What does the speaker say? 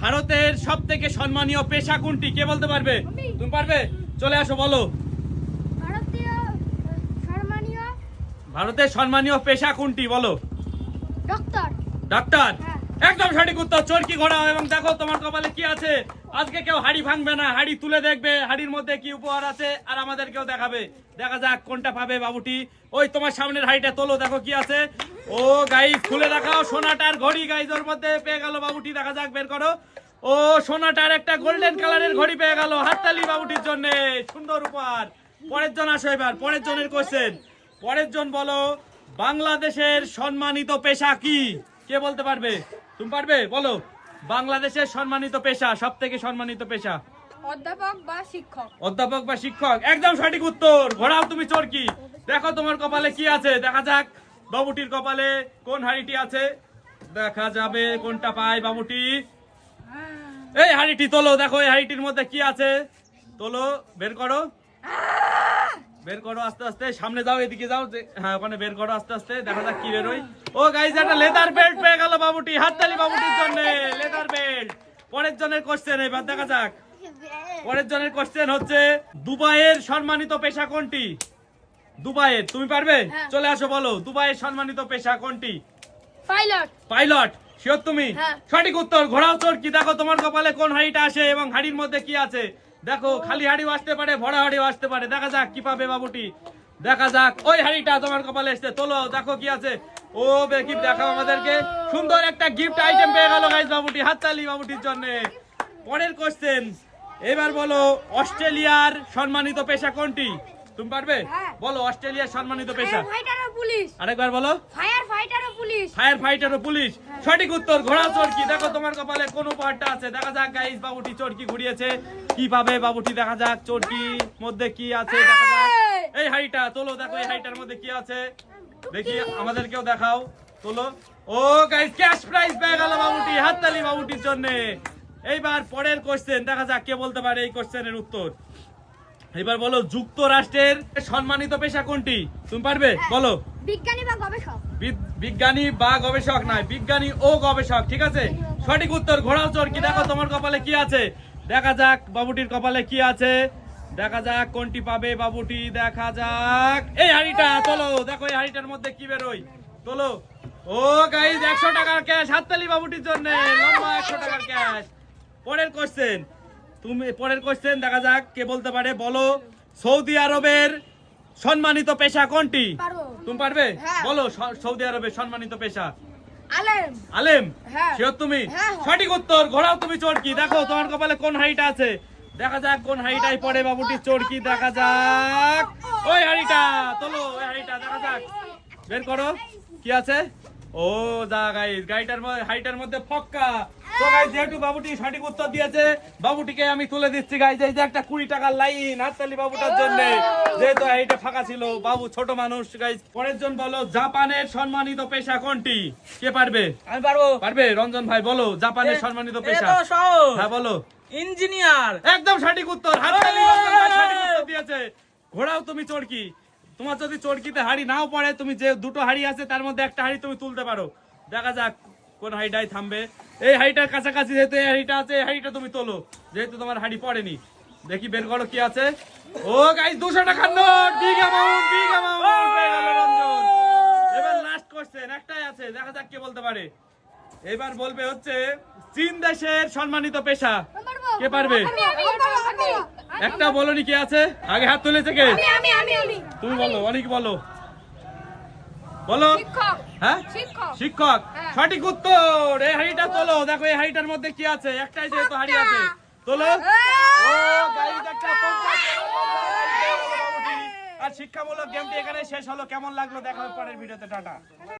ভারতের সব থেকে সম্মানীয় পেশা কোনটি? কে বলতে পারবে? তুমি। পারবে? চলে আসো বলো। ভারতের সম্মানীয় পেশা কোনটি? বলো। ডক্টর। ডাক্তার? হ্যাঁ। একদম সঠিক উত্তর। চরকি ঘোড়াও এবং দেখো তোমার কপালে কি আছে? আজকে কেউ হাড়ি ভাঙবে না। হাড়ি তুলে দেখবে। হাড়ির মধ্যে কি উপহার আছে? আর আমাদেরকেও দেখাবে। দেখা যাক কোনটা পাবে বাবুটি। ওই তোমার সামনের হাড়িটা তোলো। দেখো কি আছে। ও গাইস খুলে দেখাও সোনাটার ঘড়ি গাইস ওর মধ্যে পেয়ে গেল বাবুটি দেখা যাক বের করো। ও সোনাটার একটা গোল্ডেন কালারের ঘড়ি পেয়ে গেল হাততালি বাবুটির জন্য। সুন্দর উপহার। পরের জন আসো এবার পরের জনের কোশ্চেন পরের জন বলো বাংলাদেশের সম্মানিত পেশা কি? কে বলতে পারবে? তুমি পারবে? বলো। বাংলাদেশের সম্মানিত পেশা সব থেকে সম্মানিত পেশা? অধ্যাপক বা শিক্ষক? অধ্যাপক বা শিক্ষক? একদম সঠিক উত্তর। ঘোড়াও তুমি চোর কি দেখো তোমার কপালে কি আছে দেখা যাক। বাবুটির কপালে কোন হাড়িটি আছে? দেখা যাবে কোনটা পায় বাবুটি। এই হাড়িটি তোলো, দেখো এই হাড়িটির মধ্যে কি আছে? তোলো, বের করো। বের করো আস্তে আস্তে, সামনে যাও, এদিকে যাও হ্যাঁ ওখানে বের করো আস্তে আস্তে, দেখা যাক কি বেরোয়। ও গাইজ একটা লেদার বেল্ট পেয়ে গেল বাবুটি, হাততালি বাবুটির জন্য লেদার বেল্ট পরের জনের কোশ্চেন এবার দেখা যাক। পরের জনের কোশ্চেন হচ্ছে, দুবাইয়ের সম্মানিত পেশা কোনটি? দুবাইয়ের তুমি পারবে? হ্যাঁ। চলে আসো বলো। দুবাইয়ের সম্মানিত পেশা কোনটি? পাইলট। পাইলট? শিওর তুমি? হ্যাঁ। সঠিক উত্তর ঘোড়াও চোর কি? দেখো তোমার কপালে কোন হাড়িটা আসে এবং হাড়ির মধ্যে কি আছে? দেখো খালি হাড়িও আসতে পারে ভরা হাড়িও আসতে পারে। দেখা যাক কি পাবে বাবুটি। দেখা যাক ওই হাড়িটা তোমার কপালে এসছে। তোলো দেখো কি আছে। ও বেকিপ দেখাও আমাদেরকে। সুন্দর একটা গিফট আইটেম পেয়ে গেল গাইজ বাবুটি। হাততালি বাবুটির জন্য। পরের কোশ্চেন এবার বলো অস্ট্রেলিয়ার সম্মানিত পেশা কোনটি? তুমি পারবে? হ্যাঁ। বলো অস্ট্রেলিয়ার সম্মানিত পেশা। ও পুলিশ। আরেকবার বলো। ফায়ার ফাইটার ও পুলিশ। ফায়ার ফাইটার ও পুলিশ। সঠিক উত্তর ঘোড়া চরকি। দেখো তোমার কপালে কোন উপহারটা আছে? দেখা যাক গাইস বাবুটি চরকি ঘুরিয়েছে। কি পাবে বাবুটি? দেখা যাক চরকি মধ্যে কি আছে? দেখা যাক। এই! হাইটা তোলো দেখো এই হাইটার মধ্যে কি আছে। দেখি আমাদেরকেও দেখাও। তোলো। ও গাইস ক্যাশ প্রাইজ পেয়ে গেল বাবুটি হাততালি বাবুটির জন্য। এইবার পরের কোশ্চেন দেখা যাক কে বলতে পারে এই কোশ্চেনের উত্তর। এবার বলো যুক্তরাষ্ট্রের সম্মানিত পেশা কোনটি? তুমি পারবে? বলো। বিজ্ঞানী বা গবেষক? বিজ্ঞানী বা গবেষক নয় বিজ্ঞানী ও গবেষক ঠিক আছে? সঠিক উত্তর ঘোড়াও চোর কি দেখো তোমার কপালে কি আছে? দেখা যাক বাবুটির কপালে কি আছে? দেখা যাক কোনটি পাবে বাবুটি? দেখা যাক। এই হাড়িটা তোলো। দেখো এই হাড়িটার মধ্যে কি বেরোয়। তোলো। ও গাইজ একশো টাকার ক্যাশ হাততালি বাবুটির জন্য। লম্বা একশো টাকার ক্যাশ পরের কোশ্চেন তুমি পরের কোশ্চেন দেখা যাক কে বলতে পারে। বলো সৌদি আরবের সম্মানিত পেশা কোনটি? তুমি পারবে? হ্যাঁ। বলো সৌদি আরবের সম্মানিত পেশা। আলেম। আলেম? হ্যাঁ। শিওর তুমি? হ্যাঁ। সঠিক উত্তর ঘোড়াও তুমি চোরকি। দেখো তোমার কপালে কোন হাইটা আছে? দেখা যাক কোন হাইটাই পড়ে বাবুটি চোরকি। দেখা যাক। ওই হাড়িটা তোলো ওই হাড়িটা দেখা যাক। বের করো। কি আছে? ও যা গাইস গাইটার মধ্যে হাইটার মধ্যে ফক্কা। তো গাইস যেহেতু বাবুটি সঠিক উত্তর দিয়েছে বাবুটিকে আমি তুলে দিচ্ছি গাইস যে একটা কুড়ি টাকার লাইন হাততালি বাবুটার জন্য। যেহেতু হাইটা ফাঁকা ছিল বাবু ছোট মানুষ গাইস পরের জন বলো জাপানের সম্মানিত পেশা কোনটি? কে পারবে? আমি পারব। পারবে? রঞ্জন ভাই বলো জাপানের সম্মানিত পেশা। হ্যাঁ বলো। ইঞ্জিনিয়ার। একদম সঠিক উত্তর হাততালি সঠিক উত্তর দিয়েছে। ঘোড়াও তুমি চড়কি তোমার যদি চড়কিতে হাড়ি নাও পড়ে তুমি যে দুটো হাড়ি আছে তার মধ্যে একটা হাড়ি তুমি তুলতে পারো। দেখা যাক কোন হাড়িটাই থামবে? এই হাড়িটার কাছাকাছি যেহেতু এই হাড়িটা আছে এই হাড়িটা তুমি তোলো। যেহেতু তোমার হাড়ি পড়েনি। দেখি বের করো কি আছে। ও গাইস দুশো টাকার note big amount big amount পেয়ে গেল রঞ্জন। এবার লাস্ট কোশ্চেন একটাই আছে দেখা যাক কে বলতে পারে। এবার বলবে হচ্ছে চীন দেশের সম্মানিত পেশা। কে পারবে? একটা বলনি কে আছে? আগে হাত তুলেছে কে? আমি আমি আমি আমি। তুমি বলো অনেক বলো। বলো। শিক্ষক। হ্যাঁ? শিক্ষক। হ্যাঁ। সঠিক উত্তর। এই হাড়িটা তোলো। দেখো এই হাড়িটার মধ্যে কি আছে? একটাই যেহেতু হাড়ি আছে। তোলো। আর শিক্ষামূলক গেমটি এখানে শেষ হলো। কেমন লাগল? দেখা হবে পরের ভিডিওতে। টাটা।